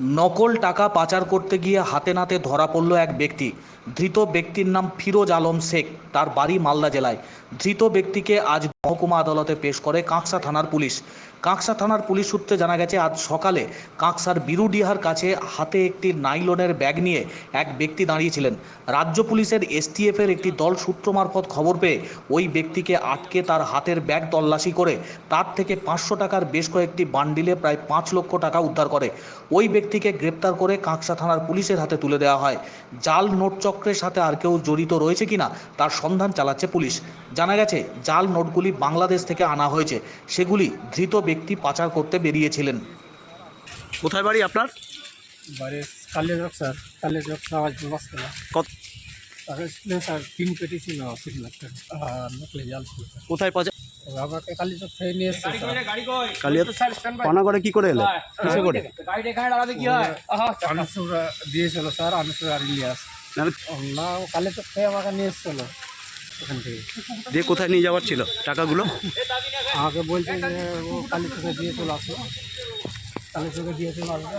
নকল টাকা পাচার করতে গিয়ে হাতে নাতে ধরা পড়ল এক ব্যক্তি। ধৃত ব্যক্তির নাম ফিরোজ আলম শেখ। তার বাড়ি মালদা জেলায়। ধৃত ব্যক্তিকে আজ মহকুমা আদালতে পেশ করে কাঁকসা থানার পুলিশ। কাঁকসা থানার পুলিশ সূত্রে জানা গেছে, আজ সকালে কাঁকসার বিরুডিহার কাছে হাতে একটি নাইলনের ব্যাগ নিয়ে এক ব্যক্তি দাঁড়িয়েছিলেন। রাজ্য পুলিশের এসটিএফের একটি দল সূত্র মারফত খবর পেয়ে ওই ব্যক্তিকে আটকে তার হাতের ব্যাগ তল্লাশি করে তার থেকে পাঁচশো টাকার বেশ কয়েকটি বান্ডিলে প্রায় পাঁচ লক্ষ টাকা উদ্ধার করে। ওই ব্যক্তিকে গ্রেপ্তার করে কাঁকসা থানার পুলিশের হাতে তুলে দেওয়া হয়। জাল নোট চক্রের সাথে আর কেউ জড়িত রয়েছে কিনা তার সন্ধান চালাচ্ছে পুলিশ। জানা গেছে, জাল নোটগুলি বাংলাদেশ থেকে আনা হয়েছে। সেগুলি ধৃত ব্যক্তি পাচার করতে বেরিয়েছিলেন। কোথায় বাড়ি আপনার? বাড়ি কালিয়াচক স্যার। কালিয়াচক সমাজ ব্যবস্থা কত? স্যার তিন পেটি ছিল তিন লাখ টাকা। আর নকলি জাল ছিল স্যার। কোথায় কালিয়াচক নিয়ে এসছে কালিয়া কি করে এলে? কিসে করে? আনসুরা দিয়েছিল স্যার আনসুর আর ইলিয়াস। না, না ও কালিয়াচক থেকে আমাকে নিয়ে এসেছিল। ওখান থেকে। দিয়ে কোথায় নিয়ে যাওয়ার ছিল টাকাগুলো? আমাকে বলছে যে ও কালী চোখে দিয়ে চলে আসো। চোখে দিয়ে চলে আসবে